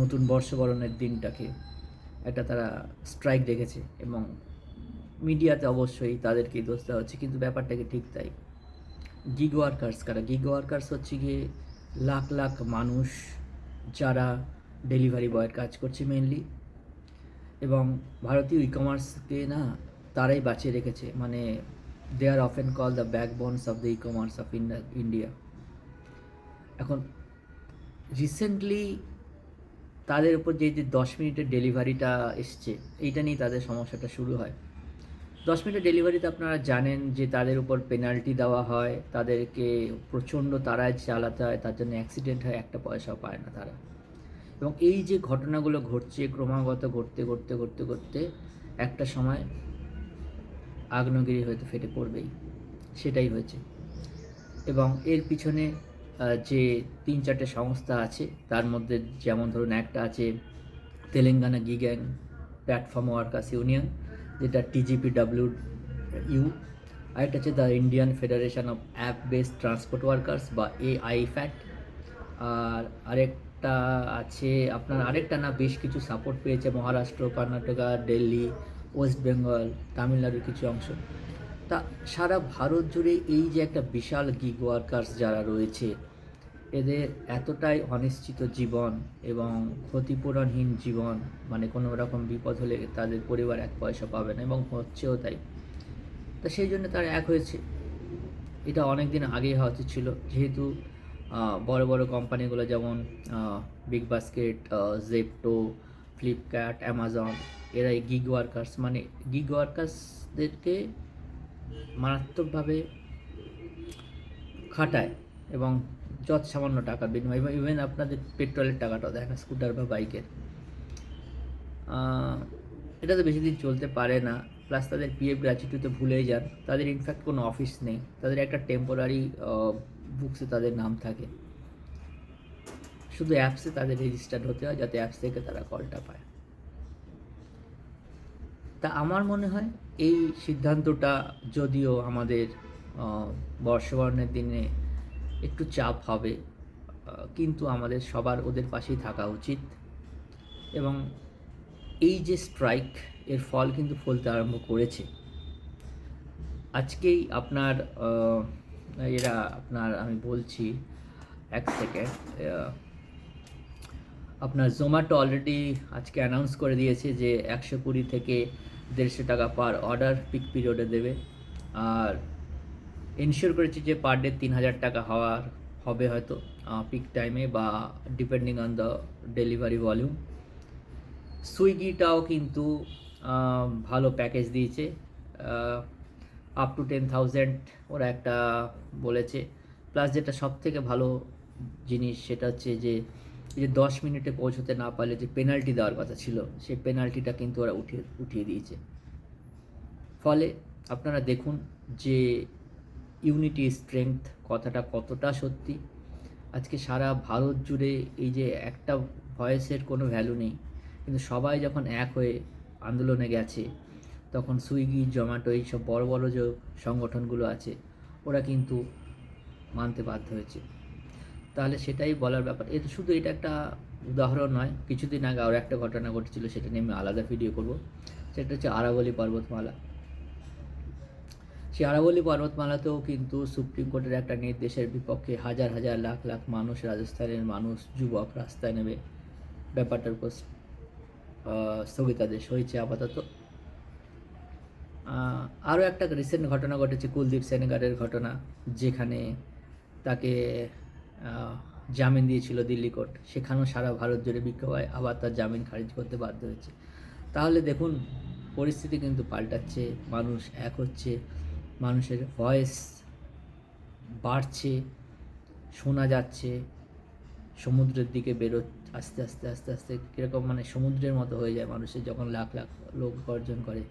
নতুন বর্ষবরণের দিনটাকে একটা তারা স্ট্রাইক রেখেছে এবং মিডিয়াতে অবশ্যই তাদেরকেই দোষ দেওয়া হচ্ছে, কিন্তু ব্যাপারটাকে ঠিক তাই। গিগ ওয়ার্কার্স কারা? গিগ ওয়ার্কার্স হচ্ছে গিয়ে লাখ লাখ মানুষ যারা ডেলিভারি বয়ের কাজ করছে মেনলি এবং ভারতীয় ই কমার্সকে না তারাই বাঁচিয়ে রেখেছে মানে they are often call the backbones of the e-commerce of India এখন রিসেন্টলি তাদের উপর যে যে দশ মিনিটের ডেলিভারিটা এসছে, এইটা নিয়ে তাদের সমস্যাটা শুরু হয়। দশ মিনিটের ডেলিভারিতে আপনারা জানেন যে তাদের উপর পেনাল্টি দেওয়া হয়, তাদেরকে প্রচণ্ড তারায় চালাতে হয়, তার জন্য অ্যাক্সিডেন্ট হয়, একটা পয়সাও পায় না তারা। এবং এই যে ঘটনাগুলো ঘটছে, ক্রমাগত ঘটতে ঘটতে ঘটতে ঘটতে, একটা সময় আগ্নেয়গিরি হয়তো ফেটে পড়বেই, সেটাই হয়েছে। এবং এর পিছনে যে তিন চারটে সংস্থা আছে, তার মধ্যে যেমন ধরুন একটা আছে Telangana gig and platform workers union, যেটা টিজিপি ডাব্লিউ ইউ, আরেকটা হচ্ছে the Indian federation of app based transport workers বা এ আই ফ্যাট আর আরেকটা আছে, আপনার আরেকটা না বেশ কিছু সাপোর্ট পেয়েছে মহারাষ্ট্র, কর্ণাটকা, দিল্লি, ওয়েস্ট বেঙ্গল, তামিলনাড়ুর কিছু অংশ। তা সারা ভারত জুড়ে এই যে একটা বিশাল গিগ ওয়ার্কার্স যারা রয়েছে, এদের এতটাই অনিশ্চিত জীবন এবং ক্ষতিপূরণহীন জীবন মানে কোনো রকম বিপদ হলে তাদের পরিবার এক পয়সা পাবে না এবং হচ্ছেও তাই। তা সেই জন্য তারা এক হয়েছে। এটা অনেক দিন আগেই হওয়া উচিত ছিল। যেহেতু বড় বড় কোম্পানিগুলো যেমন Big Basket Zepto Flipkart Amazon এরা এই গিগ ওয়ার্কার্স মানে গিগ ওয়ার্কার্সদেরকে মারাত্মকভাবে খাটায় এবং যত সামান্য টাকা বিনিময়, এবং ইভেন আপনাদের পেট্রোলের টাকাটাও, দেখা স্কুটার বা বাইকের। এটা তো বেশি দিন চলতে পারে না প্লাস তাদের পিএফ গ্র্যাচুইটিতে ভুলেই যান। তাদের ইনফ্যাক্ট কোনো অফিস নেই, তাদের একটা টেম্পোরারি বুকসে তাদের নাম থাকে। শুধু অ্যাপসে তাদের রেজিস্টার্ড হতে হয়, যাতে অ্যাপস থেকে তারা কলটা পায়। তা আমার মনে হয় এই সিদ্ধান্তটা যদিও আমাদের বর্ষবরণের দিনে একটু চাপ হবে কিন্তু আমাদের সবার ওদের পাশেই থাকা উচিত। এবং এই যে স্ট্রাইক এর ফল কিন্তু ফলতে আরম্ভ করেছে। আজকেই আপনার এরা আপনার, আমি বলছি এক সেকেন্ড আপনার জোম্যাটো অলরেডি আজকে অ্যানাউন্স করে দিয়েছে যে একশো কুড়ি থেকে দেড়শো টাকা পার অর্ডার পিক পিরিয়ডে দেবে। আর ইনশিওর করেছে যে পার ডে তিন হাজার টাকা হওয়ার হবে হয়তো পিক টাইমে বা depending on the delivery volume সুইগিটাও কিন্তু ভালো প্যাকেজ দিয়েছে। আপ টু টেন থাউজেন্ড ওরা একটা বলেছে। প্লাস যেটা সব থেকে ভালো জিনিস সেটা হচ্ছে যে যে দশ মিনিটে পৌঁছতে না পারলে যে পেনাল্টি দেওয়ার কথা ছিল, সেই পেনাল্টিটা কিন্তু ওরা উঠিয়ে উঠিয়ে দিয়েছে। ফলে আপনারা দেখুন যে ইউনিটি স্ট্রেংথ কথাটা কতটা সত্যি। আজকে সারা ভারত জুড়ে এই যে একটা ভয়েসের কোনো ভ্যালু নেই। কিন্তু সবাই যখন এক হয়ে আন্দোলনে গেছে, তখন সুইগি, জোম্যাটো এইসব বড় বড় যে সংগঠনগুলো আছে, ওরা কিন্তু মানতে বাধ্য হয়েছে। তাহলে সেটাই বলার ব্যাপার। এটা শুধু এটা একটা উদাহরণ নয়, কিছুদিন আগে আরও একটা ঘটনা ঘটেছিল, সেটা নিয়ে আমি আলাদা ভিডিও করব। সেটা হচ্ছে আরাবলি পর্বতমালা। সেই আরাবলি পর্বতমালাতেও কিন্তু সুপ্রিম কোর্টের একটা নির্দেশের বিপক্ষে হাজার হাজার লাখ লাখ মানুষ, রাজস্থানের মানুষ, যুবক রাস্তায় নেবে ব্যাপারটার উপর স্থগিতাদেশ হয়েছে আপাতত। আরও একটা রিসেন্ট ঘটনা ঘটেছে, কুলদীপ সেনেগারের ঘটনা, যেখানে তাকে জামিন দিয়েছিল দিল্লি কোর্ট। সেখানেও সারা ভারত জুড়ে বিক্ষোভ হয় আবার তার জামিন খারিজ করতে বাধ্য হয়েছে। তাহলে দেখুন, পরিস্থিতি কিন্তু পাল্টাচ্ছে, মানুষ এক হচ্ছে, মানুষের ভয়েস বাড়ছে, শোনা যাচ্ছে, সমুদ্রের দিকে বেরো আস্তে আস্তে আস্তে আস্তে, কীরকম মানে সমুদ্রের মতো হয়ে যায় মানুষের, যখন লাখ লাখ লোক গর্জন করে।